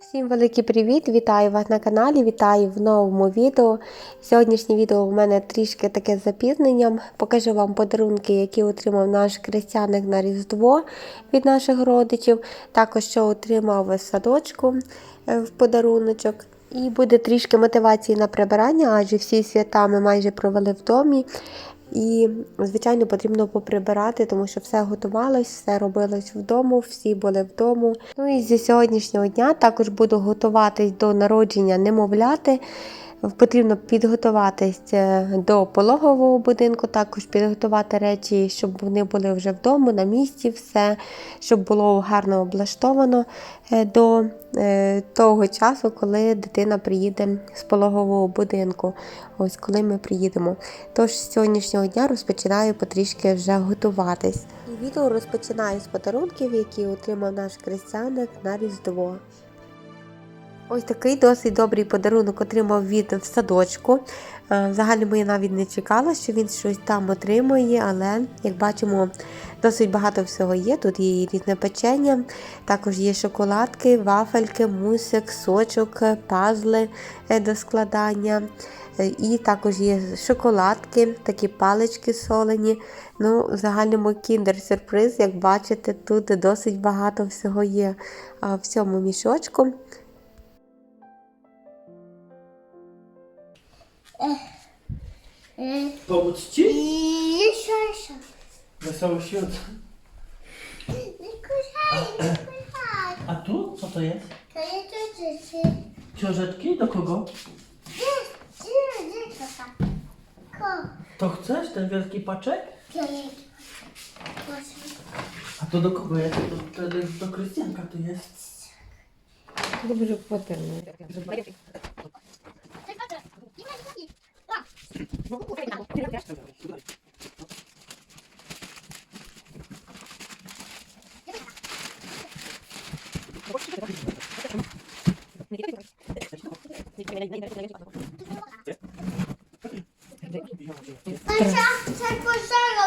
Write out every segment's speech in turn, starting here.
Всім великий привіт! Вітаю вас на каналі, вітаю в новому відео. Сьогоднішнє відео у мене трішки таке з запізненням. Покажу вам подарунки, які отримав наш крестяник на Різдво від наших родичів. Також що отримав садочку е, в подаруночок. І буде трішки мотивації на прибирання, адже всі свята ми майже провели в домі. І, звичайно, потрібно поприбирати, тому що все готувалось, все робилось вдома, всі були вдома. Ну і зі сьогоднішнього дня також буду готуватись до народження немовляти. Потрібно підготуватись е, до пологового будинку, також підготувати речі, щоб вони були вже вдома, на місці, все, щоб було гарно облаштовано е, до е, того часу, коли дитина приїде з пологового будинку. Ось коли ми приїдемо. Тож з сьогоднішнього дня розпочинаю потрішки вже готуватись. І відео розпочинаю з подарунків, які отримав наш крестяник на Різдво. Ось такий досить добрий подарунок отримав від в садочку. Е, Взагалі я навіть не чекала, що він щось там отримує, але як бачимо, досить багато всього є. Тут є і різне печення, також є шоколадки, вафельки, мусик, сочок, пазли е, до складання. Е, І також є шоколадки, такі палички солені. Ну, в загальному кіндер-сюрприз, як бачите, тут досить багато всього є в цьому мішочку. Pomóc ci? I jeszcze. Wesoły świąt. A tu? Co to jest? To jest to rzeczy. Książeczki? Do kogo? To tak. To chcesz? Ten wielki paczek? to. A to do kogo jest? To, to, do, do Krystianka to jest. Dobrze, potem.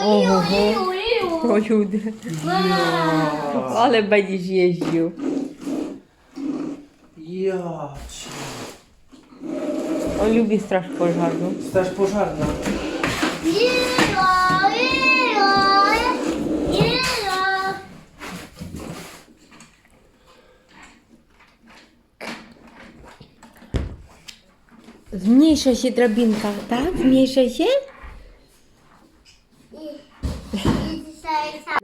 Oho. O Judy. Ale będziesz jeździł. Ja cię. On lubi straż pożarną. Straż pożarna. Zmniejsza się drabinka, tak? Zmniejsza się? I, i dzisiaj sam.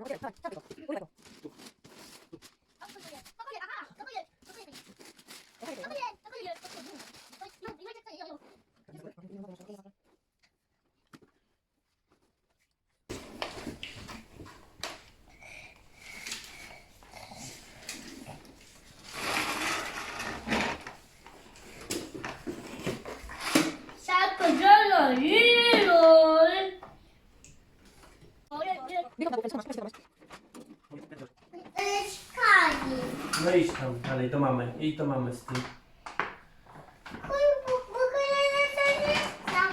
Sapożono, ilu. Skali. No idź tam Dalej, to mamy. I to mamy z tym.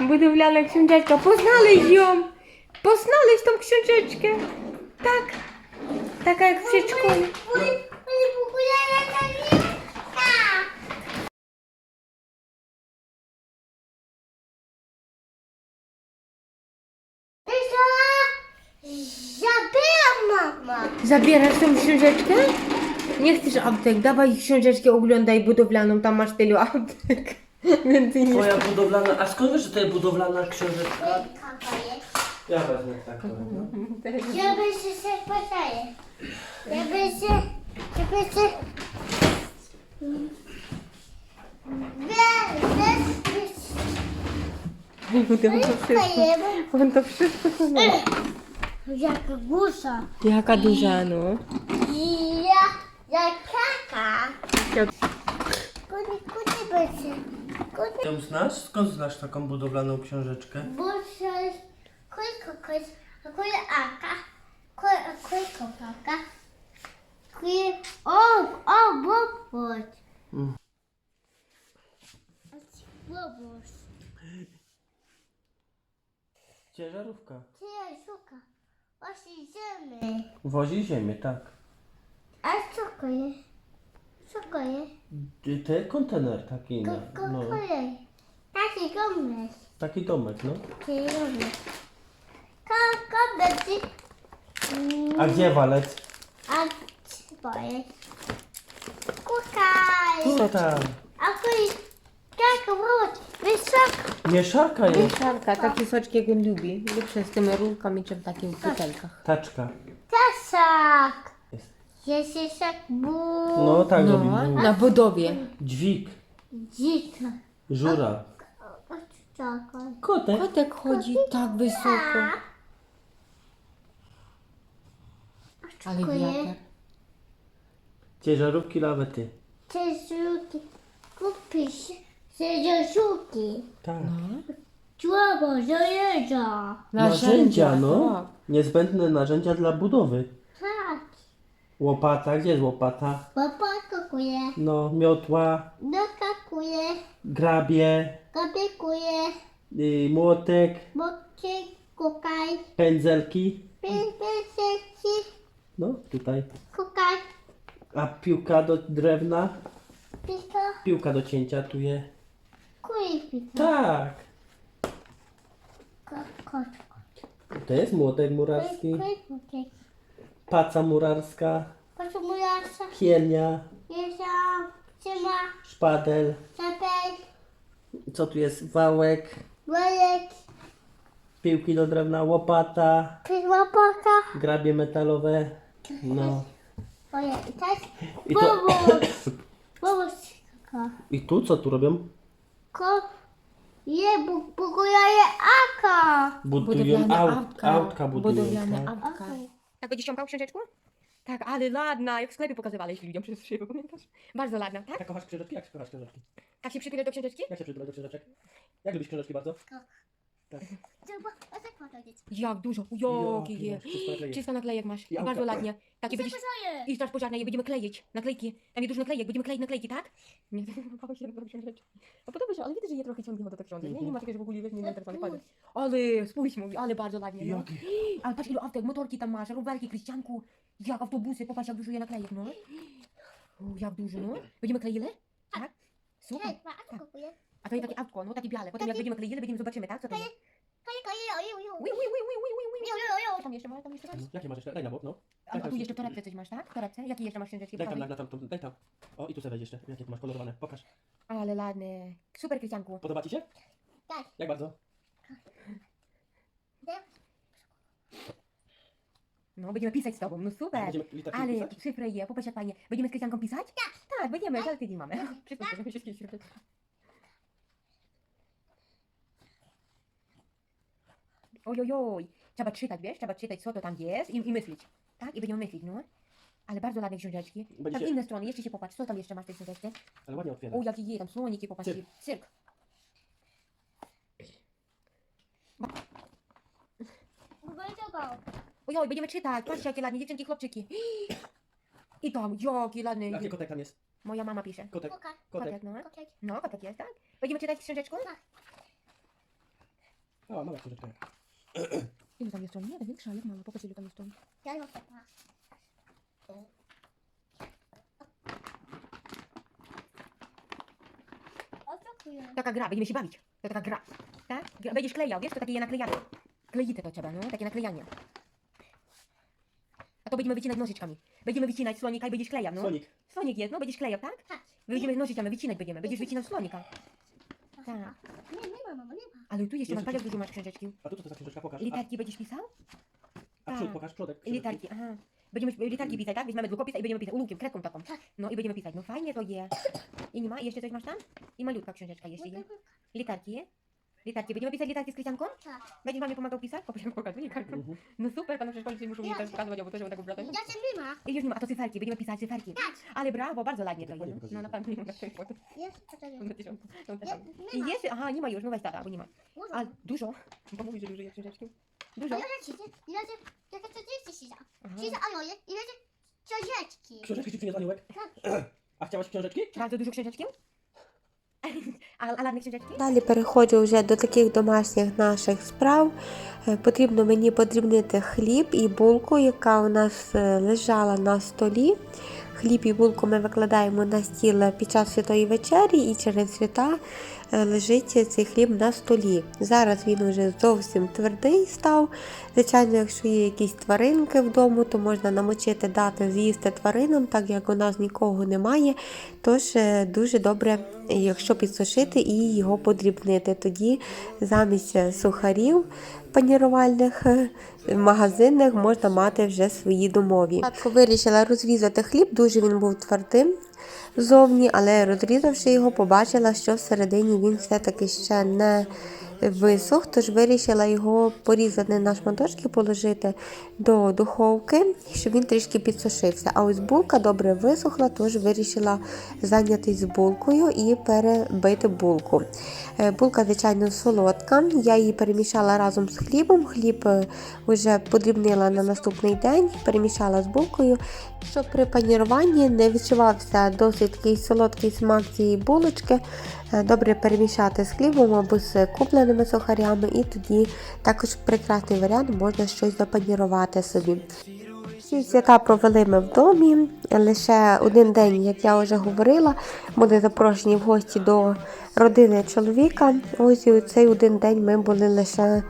Budowlana książeczka. Poznaleźć ją. Poznaleźć tą książeczkę. Tak. Taka jak w przedszkolu. Zabierasz tą książeczkę? Nie chcesz aptek, dawaj książeczkę, oglądaj budowlaną, tam masz tylu aptek. Więcej budowlana. A skąd wiesz, że to jest budowlana książeczka? Kaka jest. Ja wezmę taką. Żeby się się podaje. Żeby się, żeby się... Wie, On to wszystko, on to wszystko zna. Jaka gusza. Jaka duża, no. Ja, Dlaczego? Kudy, kudy będzie. Kudy, znasz? Skąd znasz taką budowlaną książeczkę? bo coś... Kudy, kudy, kudy, aka. Kudy, kudy, kudy, aka. Kudy, o, o, boboć. Mm. Boboć. Ciężarówka. Ty, szuka. Właśnie. Wozi ziemię, tak. A co to jest? co to jest? Te kontener taki, Co no, to no, jest? Taki gomez. taki domek, no. Taki gomez. Ko, gomez. Mm, A gdzie walec? A co jest? Kukaj. Tutaj. A kuj, jak wróć, wysoko. Mieszarka jest. Mieszanka, takie soczki jak on lubi. Lepsze z tymi rurkami, czy w takich butelkach. Taczka. Tasak. Jest. Jeszcze bu. No tak No, robi. na budowie. Dźwig. Dzika. Żura. O, czekaj. Kotek. Kotek chodzi tak wysoko. Ale wiatr. Ciężarówki, lawety. Te żółki. Kupisz te żółki. Tak. Słabo, zajeżdża. Narzędzia, no. tak. Niezbędne narzędzia dla budowy. Łopata, gdzie jest łopata? Papa kakuje. No, miotła, Dokakuje. grabie, Kapikuje. y, młotek, Boki kukaj. pędzelki. Pępęseki. No, tutaj. Kukaj. A piłka do drewna? Pika. Piłka do cięcia tu jest. Kuj pika. Tak. To jest młotek murarski, Kuj kuj. Paca murarska, kielnia, jeszcze trzyma. szpadel. Co tu jest? Wałek, piłki do drewna, łopata, grabie metalowe. No. Ojej, i tak. I, to. Pomóż. I tu co tu robią? Ko. Je, bu, buguję aka. Budują Budowlane aut, autka. autka budują. Budowlane tak? autka. Tak będziesz ściągał książeczku? Tak, ale ładna, jak w sklepie pokazywaliśmy ludziom przez szybę, pamiętasz? Bardzo ładna, tak? Jak kochasz książeczki? Jak kochasz książeczki? Tak się przytulasz do książeczki? Jak się przytulasz do książeczek? Jak lubisz książeczki bardzo? Trzeba, tak powiedzieć. Jak dużo, Jaki joki je. masz, wszystko naklejek. 300 naklejek masz, I bardzo ładnie. Takie będziesz... Zapraszam. I straż pożarna je będziemy kleić, naklejki. Tam jest dużo naklejek, będziemy kleić naklejki, tak? Nie, Paweł się do książeczki. A podoba się, ale widzę, że je trochę ciągnie do tych książek. Nie, nie ma takiego, że w ogóle wiesz, nie interesuje. Fajnie. Ale spójrz, mówi, ale bardzo ładnie. No. Ale patrz, ilu autek, motorki tam masz, rowerki, Krystianku. Jak autobusy, popatrz, jak dużo je naklejek, no. Jak dużo, no. Będziemy kleili? Tak? Super. Hej, a co kupuję? A to jest takie autko, no, takie białe. Potem jak będziemy kleili, będziemy zobaczymy, tak? Co to jest? Ui, ui, ui, ui, ui, ui, ui. Jo, jo, jo. Co tam jeszcze masz? Tam jeszcze masz? Jakie masz jeszcze? Daj na bok, no. A, a tu jeszcze w torebce coś masz, tak? W torebce? Jakie jeszcze masz książeczki? Daj tam, na, na tam, tam, daj tam. O, i tu sobie weź jeszcze. Jakie tu masz kolorowane? Pokaż. Ale ładne. Super, Krystianku. Podoba ci się? Tak. Jak bardzo? No, będziemy pisać z tobą, no super. Będziemy literki Ale pisać? szyfrę je, popatrz jak fajnie. Będziemy z Krystianką pisać? Tak. Tak, będziemy, ale tydzień mamy. Wszystko będziemy się śpiewać. Ojojoj. Trzeba czytać, wiesz? Trzeba czytać, co to tam jest i, i myśleć. Tak? I będziemy myśleć, no. Ale bardzo ładne książeczki. Tam Będziecie- inne strony, jeszcze się popatrz, co tam jeszcze masz w tej książeczce? Ale ładnie otwiera. O, jaki je, tam słoniki, popatrz. Cyrk. Cyrk. Go. Ojoj, będziemy czytać, patrzcie jakie ładne dziewczynki, chłopczyki. I tam, jaki ładny. Jaki kotek tam jest? Moja mama pisze. Kotek. Koka. Kotek. Kotek, no. Kotek. No, kotek jest, tak? Będziemy czytać książeczkę? O, mała książeczka. Ile tam jest stron? Nie, większa, jak mało, popatrz ile tam jest stron. Ja ją chyba. Oczekuję. Taka gra, będziemy się bawić. To taka gra, tak? Gra- Będziesz klejał, wiesz, to takie je naklejane. Klejite to trzeba, no, takie naklejanie. A to będziemy wycinać nożyczkami. Będziemy wycinać słonika i będziesz klejał, no. Słonik. Słonik jest, no, będziesz klejał, tak? Tak. Będziemy nożyczkami wycinać będziemy, będziesz wycinał słonika. Tak. Nie, nie ma, mama, nie ma. Ale patrz jak dużo masz książeczki. A tu co to za książeczka? Pokaż. A, Literki będziesz pisał? a przód, tak. pokaż przodek. książeczki. Literki, aha. Będziemy literki pisać, tak? Weźmiemy długopis i będziemy pisać ołówkiem, kredką taką. Tak. No i będziemy pisać. No fajnie to je. I nie ma? I jeszcze coś masz tam? I malutka książeczka jeszcze jest. Literki. Literki. Będziemy pisać literki z Krystianką? Tak. Będziesz mamie pomagał pisać? Poproszę, pokazuję kartą. Mhm. No super, pan przecież policji muszą mi też pokazywać, bo to się tak ubrać. Ja się nie ma. I już nie ma, a to cyferki, będziemy pisać cyferki. Ale brawo, bardzo ładnie to Tak jest. No nie. Jest, co to jest? Na tysiącu. No, te Nie, tam. nie I ma. jeszcze, aha, nie ma już, no weź tata, bo nie ma. Dużo. Ale dużo, bo mówi, że dużo jest książeczki. Dużo. Ile ci, ile ci, jakie to jest ci Aha. A ile ci książeczki? Książeczki ci przyniósł aniołek? Tak. A chciałaś książeczki? Bardzo dużo książeczki? Далі переходжу вже до таких домашніх наших справ. Е, Потрібно мені подрібнити хліб і булку, яка у нас е, лежала на столі. хліб і булку ми викладаємо на стіл під час святої вечері, і через свята е, лежить цей хліб на столі. Зараз він вже зовсім твердий став. Звичайно, якщо є якісь тваринки вдома, то можна намочити, дати з'їсти тваринам, так як у нас нікого немає. Тож дуже добре, якщо підсушити і його подрібнити. Тоді замість е, сухарів панірувальних в магазинах можна мати вже свої домові. Спочатку вирішила розрізати хліб, дуже він був твердим зовні, але розрізавши його, побачила, що всередині він все-таки ще не висох, тож вирішила його порізати на шматочки, положити до духовки, щоб він трішки підсушився. А ось булка добре висохла, тож вирішила зайнятися булкою і перебити булку. Е, Булка, звичайно, солодка. Я її перемішала разом з хлібом. Хліб е, вже подрібнила на наступний день, перемішала з булкою, щоб при паніруванні не відчувався досить такий солодкий смак цієї булочки. Е, Добре перемішати з хлібом або з купленими сухарями, і тоді також прекрасний варіант можна щось запанірувати собі. Всі свята провели ми в домі. Лише один день, як я вже говорила, були запрошені в гості до родини чоловіка. Ось і цей один день ми були лише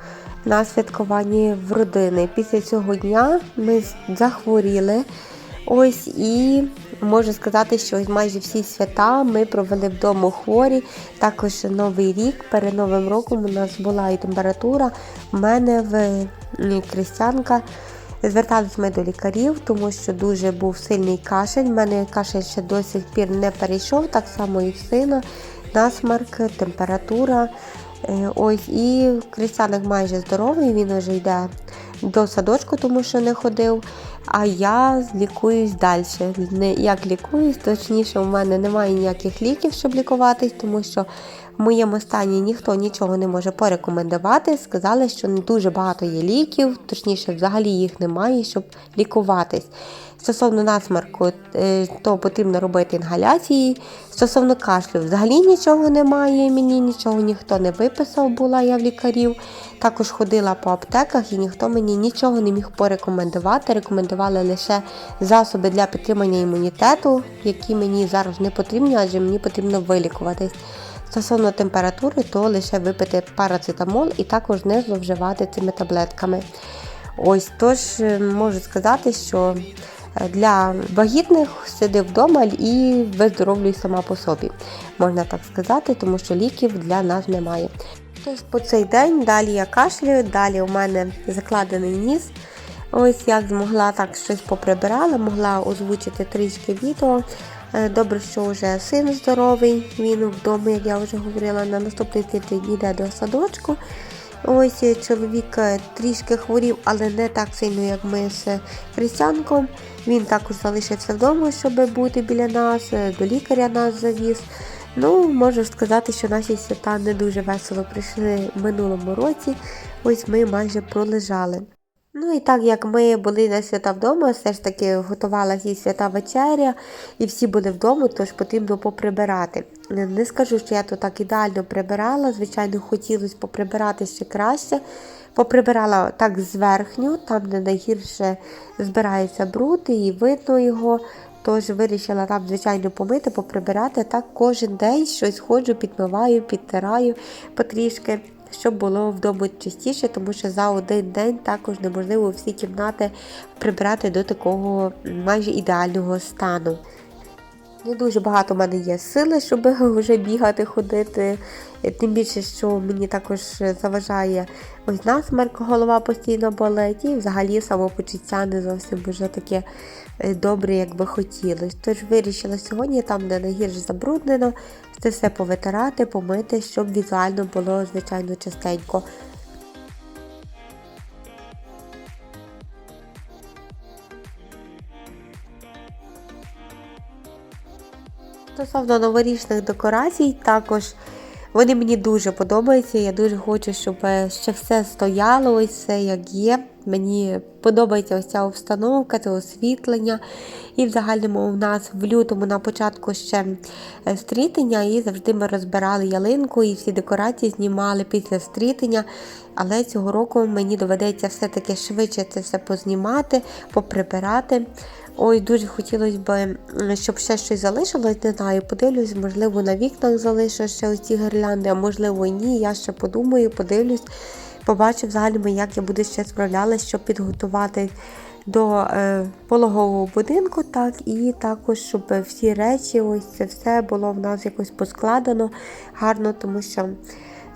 на святкуванні в родини. Після цього дня ми захворіли. Ось і можу сказати, що майже всі свята ми провели вдома хворі. Також новий рік, перед новим роком у нас була і температура. У мене в крестянка. Зверталися ми до лікарів, тому що дуже був сильний кашель. У мене кашель ще до сих пір не перейшов, так само і в сина, насмарк, температура. Е, Ось і Крістяник майже здоровий, він вже йде до садочку, тому що не ходив. А я лікуюсь далі. Як лікуюсь, точніше, у мене немає ніяких ліків, щоб лікуватись, тому що в моєму стані ніхто нічого не може порекомендувати. Сказали, що не дуже багато є ліків, точніше, взагалі їх немає, щоб лікуватись. Стосовно насмарку, е, то потрібно робити інгаляції. Стосовно кашлю, взагалі нічого немає. Мені нічого ніхто не виписав, була я в лікарів. Також ходила по аптеках і ніхто мені нічого не міг порекомендувати. Рекомендували лише засоби для підтримання імунітету, які мені зараз не потрібні, адже мені потрібно вилікуватись. Стосовно температури, то лише випити парацетамол і також не зловживати цими таблетками. Ось тож е, можу сказати, що е, для вагітних сиди вдома і виздоровлюй сама по собі, можна так сказати, тому що ліків для нас немає. Тож по цей день далі я кашлюю, далі у мене закладений ніс. Ось як змогла так щось поприбирала, могла озвучити трішки відео. Е, Добре, що вже син здоровий, він вдома, як я вже говорила, на наступний тиждень йде до садочку. Ось е, чоловік е, трішки хворів, але не так сильно, як ми з Христянком. Він також залишився вдома, щоб бути біля нас, до лікаря нас завіз. Ну, можу сказати, що наші свята не дуже весело прийшли в минулому році. Ось ми майже пролежали. Ну і так як ми були на свята вдома, все ж таки готувалася і свята вечеря, і всі були вдома, тож потрібно поприбирати. Не скажу, що я то так ідеально прибирала, звичайно, хотілося поприбирати ще краще. Поприбирала так зверхню, там, де найгірше збирається бруд, і видно його. Тож вирішила там, звичайно, помити, поприбирати. Так кожен день щось ходжу, підмиваю, підтираю потрішки, щоб було вдома чистіше, тому що за один день також неможливо всі кімнати прибрати до такого майже ідеального стану. Не дуже багато в мене є сили, щоб вже бігати, ходити. Тим більше, що мені також заважає ось насмерк, голова постійно болить, і взагалі самопочуття не зовсім вже таке е, добре, як би хотілося. Тож вирішила сьогодні, там, де найгірше забруднено, це все повитирати, помити, щоб візуально було, звичайно, чистенько. Стосовно новорічних декорацій, також вони мені дуже подобаються. Я дуже хочу, щоб ще все стояло, ось все як є. Мені подобається ось ця обстановка, це освітлення. І в загальному у нас в лютому на початку ще е, стрітення, і завжди ми розбирали ялинку і всі декорації знімали після стрітення. Але цього року мені доведеться все-таки швидше це все познімати, поприбирати. Ой, дуже хотілося б, щоб ще щось залишилось, не знаю, подивлюсь, можливо, на вікнах залишу ще ось ці гірлянди, а можливо ні. Я ще подумаю, подивлюсь, побачу взагалі, як я буду ще справлялась, щоб підготувати до е, пологового будинку, так, і також, щоб всі речі, ось це все було в нас якось поскладено гарно, тому що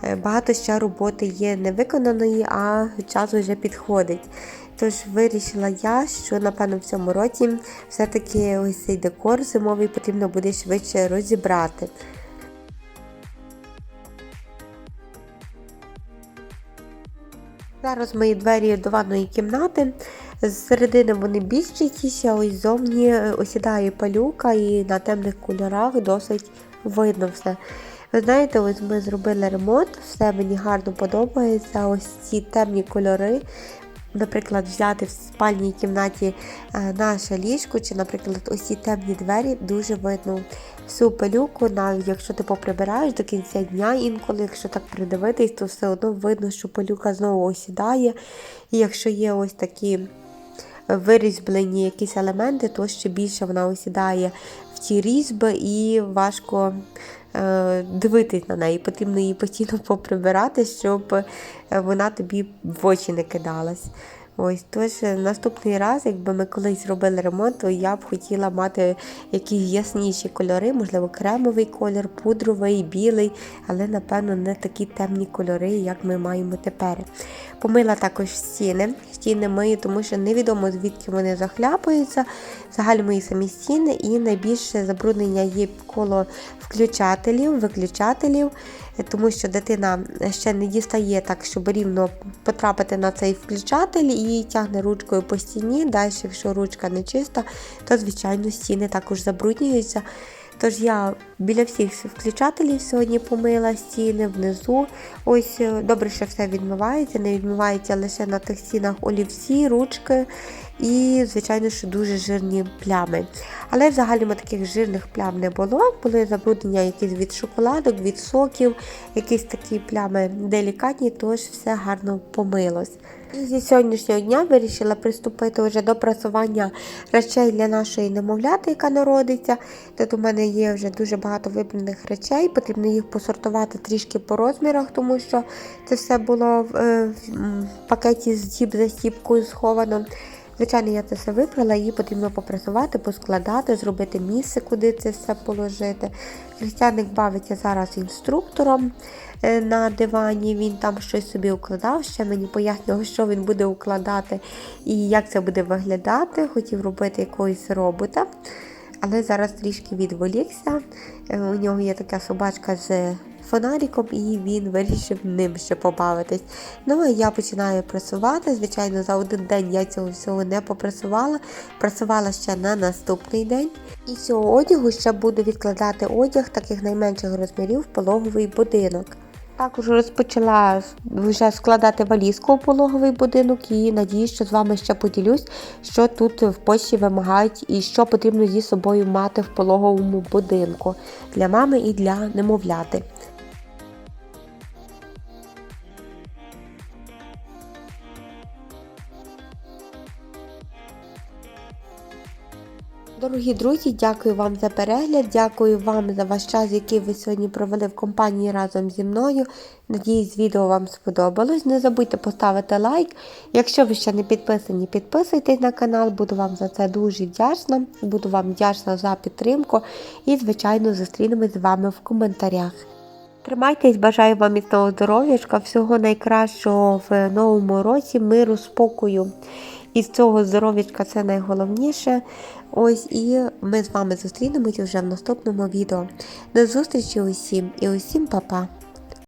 е, багато ще роботи є невиконаної, а час вже підходить. Тож вирішила я, що напевно в цьому році все-таки ось цей декор зимовий потрібно буде швидше розібрати. Зараз мої двері до ванної кімнати. З середини вони більш чистіші, а ось зовні е, осідає палюка і на темних кольорах досить видно все. Ви знаєте, ось ми зробили ремонт, все мені гарно подобається. Ось ці темні кольори. Наприклад, взяти в спальній кімнаті е, наше ліжко, чи, наприклад, ось ці темні двері дуже видно всю пилюку, навіть якщо ти поприбираєш до кінця дня, інколи, якщо так придивитись, то все одно видно, що пилюка знову осідає. І якщо є ось такі вирізблені якісь елементи, то ще більше вона осідає в ті різьби і важко е, дивитись на неї. Потрібно її постійно поприбирати, щоб е, вона тобі в очі не кидалась. Ось тож е, наступний раз, якби ми колись робили ремонт, то я б хотіла мати якісь ясніші кольори, можливо, кремовий колір, пудровий, білий, але напевно не такі темні кольори, як ми маємо тепер. Помила також стіни. Стіни мию, тому що невідомо звідки вони захляпаються. Взагалі мої самі стіни, і найбільше забруднення є коло включателів, виключателів, тому що дитина ще не дістає так, щоб рівно потрапити на цей включатель і тягне ручкою по стіні. Далі, якщо ручка не чиста, то звичайно стіни також забруднюються. Тож я біля всіх включателів сьогодні помила стіни внизу. Ось е, добре, що все відмивається, не відмивається лише на тих стінах олівці, ручки і, звичайно, що дуже жирні плями. Але взагалі таких жирних плям не було. Були забруднення якісь від шоколадок, від соків, якісь такі плями делікатні, тож все гарно помилось. І зі сьогоднішнього дня вирішила приступити вже до прасування речей для нашої немовляти, яка народиться. Тут у мене є вже дуже багато вибраних речей, потрібно їх посортувати трішки по розмірах, тому що це все було в, е, пакеті з зіп за стіпкою сховано. Звичайно, я це все вибрала, її потрібно попрасувати, поскладати, зробити місце, куди це все положити. Християник бавиться зараз інструктором е, на дивані, він там щось собі укладав, ще мені пояснював, що він буде укладати і як це буде виглядати. Хотів робити якогось робота. Але зараз трішки відволікся. Е, У нього є така собачка з фонариком, і він вирішив ним ще побавитись. Ну а я починаю працювати. Звичайно, за один день я цього всього не попрацювала. Працювала ще на наступний день. І цього одягу ще буду відкладати одяг таких найменших розмірів в пологовий будинок. Також розпочала вже складати валізку у пологовий будинок і надіюсь, що з вами ще поділюсь, що тут в Польщі вимагають і що потрібно зі собою мати в пологовому будинку для мами і для немовляти. Дорогі друзі, дякую вам за перегляд, дякую вам за ваш час, який ви сьогодні провели в компанії разом зі мною. Надіюсь, відео вам сподобалось. Не забудьте поставити лайк. Якщо ви ще не підписані, підписуйтесь на канал, буду вам за це дуже вдячна. Буду вам вдячна за підтримку і, звичайно, зустрінемось з вами в коментарях. Тримайтесь, бажаю вам міцного здоров'ячка, всього найкращого в новому році, миру, спокою. І з цього здоров'ячка це найголовніше. Ось і ми з вами зустрінемось вже в наступному відео. До зустрічі усім і усім па-па!